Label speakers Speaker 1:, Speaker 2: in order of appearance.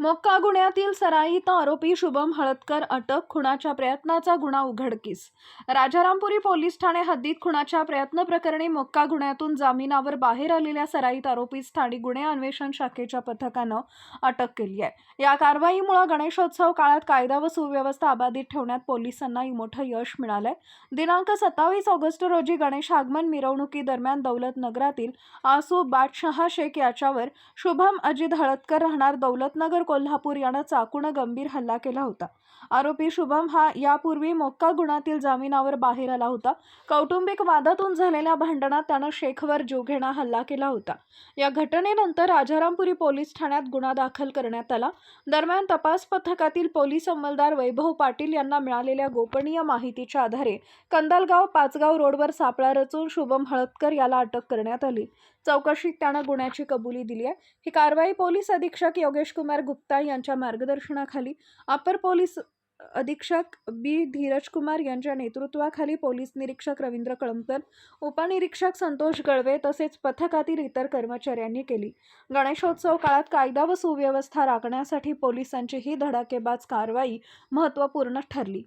Speaker 1: मोक्का गुन्ह्यातील सराईत आरोपी शुभम हळदकर अटक खुणाच्या प्रयत्नाचा गुन्हा उघडकीस. राजारामपुरी पोलीस ठाणे हद्दीत खुणाच्या प्रयत्न प्रकरणी मोक्का गुन्ह्यातून जामिनावर बाहेर आलेल्या सराईत आरोपी स्थानिक गुन्हे अन्वेषण शाखेच्या पथकानं अटक केली आहे. या कारवाईमुळे गणेशोत्सव काळात कायदा व सुव्यवस्था अबाधित ठेवण्यात पोलिसांनाही मोठं यश मिळालंय. दिनांक सत्तावीस ऑगस्ट रोजी गणेश आगमन मिरवणुकीदरम्यान दौलत नगरातील आसू बादशहा शेख याच्यावर शुभम अजित हळदकर राहणार दौलतनगर कोल्हापूर यानं चाकून गंभीर हल्ला केला होता. आरोपी शुभम हा यापूर्वी मोक्का गुणातील जामिनावर बाहेर आला होता. कौटुंबिक वादातून झालेल्या भांडणात त्यानं शेखवर जीवघेणा हल्ला केला होता. या घटनेनंतर राजारामपुरी पोलीस ठाण्यात गुन्हा दाखल करण्यात आला. दरम्यान तपास पथकातील पोलीस अंमलदार वैभव पाटील यांना मिळालेल्या गोपनीय माहितीच्या आधारे कंदलगाव पाचगाव रोडवर सापळा रचून शुभम हळदकर याला अटक करण्यात आली. चौकशीत त्यानं गुन्ह्याची कबुली दिली आहे. ही कारवाई पोलीस अधीक्षक योगेश कुमार गुप्ता यांच्या मार्गदर्शनाखाली अपर पोलीस अधीक्षक बी. धीरज कुमार यांच्या नेतृत्वाखाली पोलीस निरीक्षक रवींद्र कळमकर उपनिरीक्षक संतोष गळवे तसेच पथकातील इतर कर्मचाऱ्यांनी केली. गणेशोत्सव काळात कायदा व सुव्यवस्था राखण्यासाठी पोलिसांची ही धडाकेबाज कारवाई महत्त्वपूर्ण ठरली.